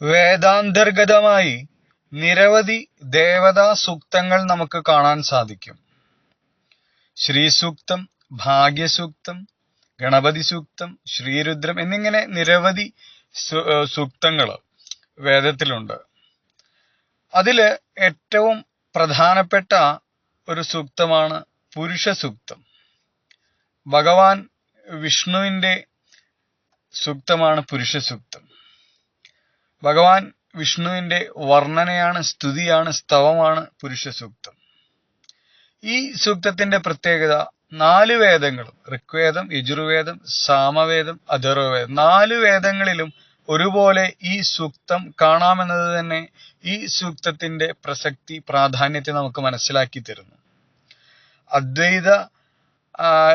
വേദാന്തർഗതമായി നിരവധി ദേവതാ സൂക്തങ്ങൾ നമുക്ക് കാണാൻ സാധിക്കും. ശ്രീസൂക്തം ഭാഗ്യസൂക്തം ഗണപതി സൂക്തം ശ്രീരുദ്രം എന്നിങ്ങനെ നിരവധി സൂക്തങ്ങൾ വേദത്തിലുണ്ട്. അതിൽ ഏറ്റവും പ്രധാനപ്പെട്ട ഒരു സൂക്തമാണ് പുരുഷ സൂക്തം ഭഗവാൻ വിഷ്ണുവിന്റെ സൂക്തമാണ് പുരുഷ സൂക്തം ഭഗവാൻ വിഷ്ണുവിന്റെ വർണനയാണ് സ്തുതിയാണ് സ്തവമാണ് പുരുഷ സൂക്തം. ഈ സൂക്തത്തിന്റെ പ്രത്യേകത നാല് വേദങ്ങളും ഋഗ്വേദം യജുർവേദം സാമവേദം അഥർവവേദം. നാല് വേദങ്ങളിലും ഒരുപോലെ ഈ സൂക്തം കാണാമെന്നത് തന്നെ ഈ സൂക്തത്തിന്റെ പ്രസക്തി പ്രാധാന്യത്തെ നമുക്ക് മനസ്സിലാക്കി തരുന്നു. അദ്വൈത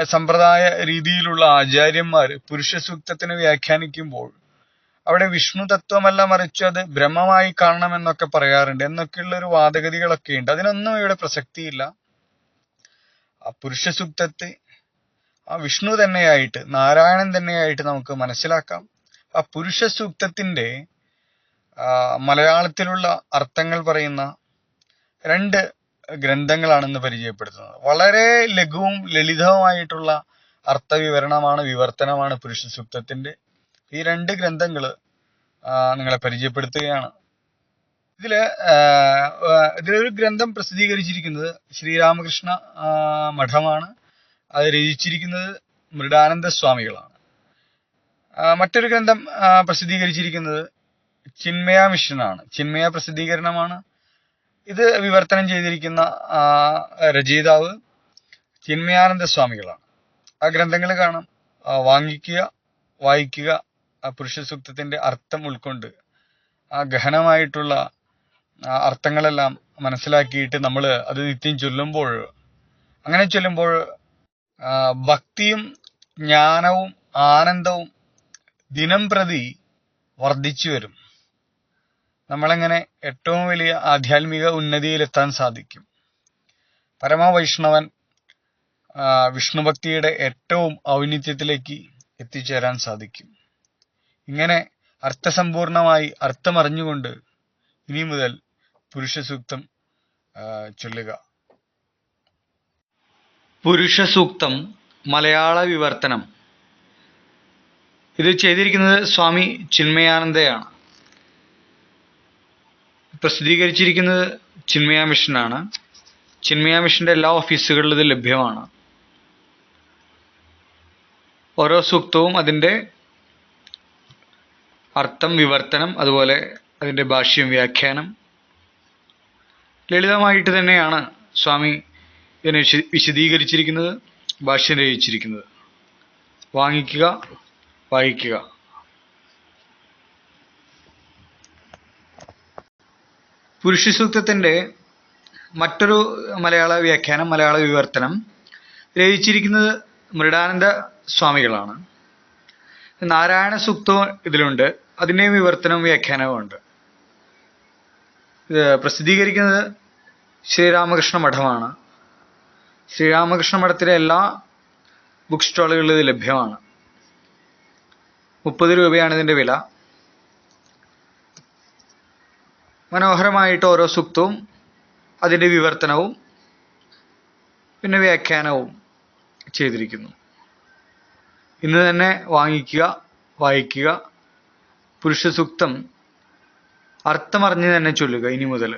സമ്പ്രദായ രീതിയിലുള്ള ആചാര്യന്മാർ പുരുഷ സൂക്തത്തിന് വ്യാഖ്യാനിക്കുമ്പോൾ അവിടെ വിഷ്ണു തത്വമല്ല മറിച്ച് അത് ബ്രഹ്മമായി കാണണമെന്നൊക്കെ പറയാറുണ്ട്. എന്നൊക്കെയുള്ള ഒരു വാദഗതികളൊക്കെ ഉണ്ട്. അതിനൊന്നും ഇവിടെ പ്രസക്തിയില്ല. ആ പുരുഷ സൂക്തത്തെ ആ വിഷ്ണു തന്നെയായിട്ട് നാരായണൻ തന്നെയായിട്ട് നമുക്ക് മനസ്സിലാക്കാം. ആ പുരുഷ സൂക്തത്തിന്റെ മലയാളത്തിലുള്ള അർത്ഥങ്ങൾ പറയുന്ന രണ്ട് ഗ്രന്ഥങ്ങളാണെന്ന് പരിചയപ്പെടുത്തുന്നത്. വളരെ ലഘുവും ലളിതവുമായിട്ടുള്ള അർത്ഥവിവരണമാണ് വിവർത്തനമാണ് പുരുഷ സൂക്തത്തിന്റെ ഈ രണ്ട് ഗ്രന്ഥങ്ങൾ നിങ്ങളെ പരിചയപ്പെടുത്തുകയാണ്. ഇതിൽ ഇതിലൊരു ഗ്രന്ഥം പ്രസിദ്ധീകരിച്ചിരിക്കുന്നത് ശ്രീരാമകൃഷ്ണ മഠമാണ്. അത് രചിച്ചിരിക്കുന്നത് മൃഡാനന്ദ സ്വാമികളാണ്. മറ്റൊരു ഗ്രന്ഥം പ്രസിദ്ധീകരിച്ചിരിക്കുന്നത് ചിന്മയ മിഷനാണ്. ചിന്മയ പ്രസിദ്ധീകരണമാണ്. ഇത് വിവർത്തനം ചെയ്തിരിക്കുന്ന രചയിതാവ് ചിന്മയാനന്ദ സ്വാമികളാണ്. ആ ഗ്രന്ഥങ്ങൾ കാണാം. വാങ്ങിക്കുക വായിക്കുക ആ പുരുഷ സൂക്തത്തിന്റെ അർത്ഥം ഉൾക്കൊണ്ട് ആ ഗഹനമായിട്ടുള്ള അർത്ഥങ്ങളെല്ലാം മനസ്സിലാക്കിയിട്ട് നമ്മൾ അത് നിത്യം ചൊല്ലുമ്പോൾ അങ്ങനെ ചൊല്ലുമ്പോൾ ഭക്തിയും ജ്ഞാനവും ആനന്ദവും ദിനം പ്രതി വർദ്ധിച്ചു വരും. നമ്മളെങ്ങനെ ഏറ്റവും വലിയ ആധ്യാത്മിക ഉന്നതിയിലെത്താൻ സാധിക്കും. പരമവൈഷ്ണവൻ വിഷ്ണുഭക്തിയുടെ ഏറ്റവും ഔന്നിത്യത്തിലേക്ക് എത്തിച്ചേരാൻ സാധിക്കും. ഇങ്ങനെ അർത്ഥസമ്പൂർണമായി അർത്ഥമറിഞ്ഞുകൊണ്ട് ഇനി മുതൽ പുരുഷ സൂക്തം ചൊല്ലുക. പുരുഷ സൂക്തം മലയാള വിവർത്തനം. ഇത് ചെയ്തിരിക്കുന്നത് സ്വാമി ചിന്മയാനന്ദയാണ്. പ്രസിദ്ധീകരിച്ചിരിക്കുന്നത് ചിന്മയാ മിഷനാണ്. ചിന്മയാ മിഷന്റെ എല്ലാ ഓഫീസുകളിലും ഇത് ലഭ്യമാണ്. ഓരോ സൂക്തവും അതിന്റെ അർത്ഥം വിവർത്തനം അതുപോലെ അതിന്റെ ഭാഷ്യം വ്യാഖ്യാനം. ലളിതമായിട്ട് തന്നെയാണ് സ്വാമി ഇതിനെ വിശദീകരിച്ചിരിക്കുന്നത് ഭാഷ്യം രചിച്ചിരിക്കുന്നത്. വാങ്ങിക്കുക വായിക്കുക. പുരുഷ സൂക്തത്തിന്റെ മറ്റൊരു മലയാള വ്യാഖ്യാനം മലയാള വിവർത്തനം രചിച്ചിരിക്കുന്നത് മൃഡാനന്ദ സ്വാമികളാണ്. നാരായണ സൂക്തവും ഇതിലുണ്ട്. അതിന്റെ വിവർത്തനവും വ്യാഖ്യാനവും ഉണ്ട്. ഇത് പ്രസിദ്ധീകരിക്കുന്നത് ശ്രീരാമകൃഷ്ണ മഠമാണ്. ശ്രീരാമകൃഷ്ണ മഠത്തിലെ എല്ലാ ബുക്ക് സ്റ്റാളുകളിലും ഇത് ലഭ്യമാണ്. മുപ്പത് രൂപയാണ് ഇതിന്റെ വില. മനോഹരമായിട്ട് ഓരോ സുക്തവും അതിന്റെ വിവർത്തനവും പിന്നെ വ്യാഖ്യാനവും ചെയ്തിരിക്കുന്നു. ഇന്ന് തന്നെ വാങ്ങിക്കുക വായിക്കുക പുരുഷ സൂക്തം അർത്ഥമറിഞ്ഞ് തന്നെ ചൊല്ലുക ഇനി മുതൽ.